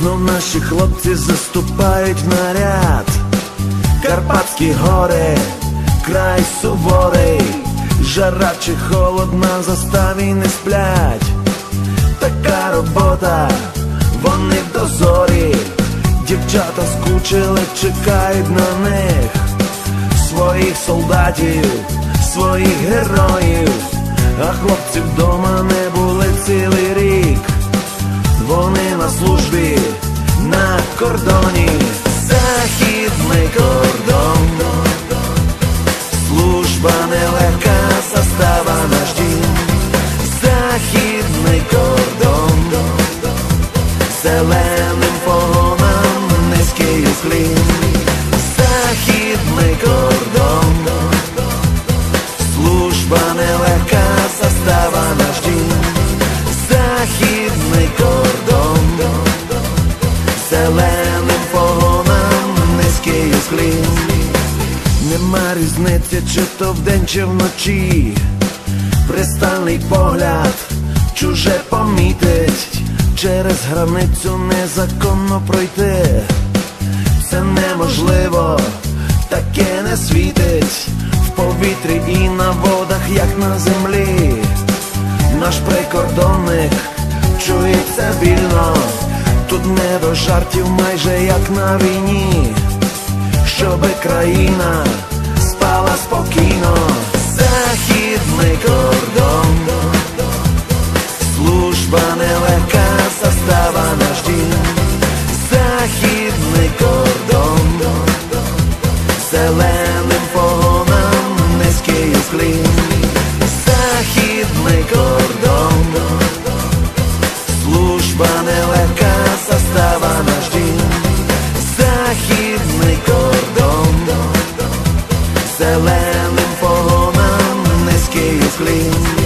Знов наші хлопці заступають наряд. Карпатські гори, край суворий, жара чи холод на заставі не сплять. Така робота, вони в дозорі, дівчата скучили, чекають на них своїх солдатів, своїх героїв, а хлопці вдома не були цілий рік. Вони кордоні, західний кордон, служба нелегка, Нема різниці, чи то вдень, чи вночі, пристальний погляд, чуже помітить, через границю незаконно пройти. Це неможливо, таке не світить. В повітрі і на водах, як на землі. Наш прикордонник чується вільно, тут не до жартів, майже як на війні щоби країна зеленим погонам низький уклін.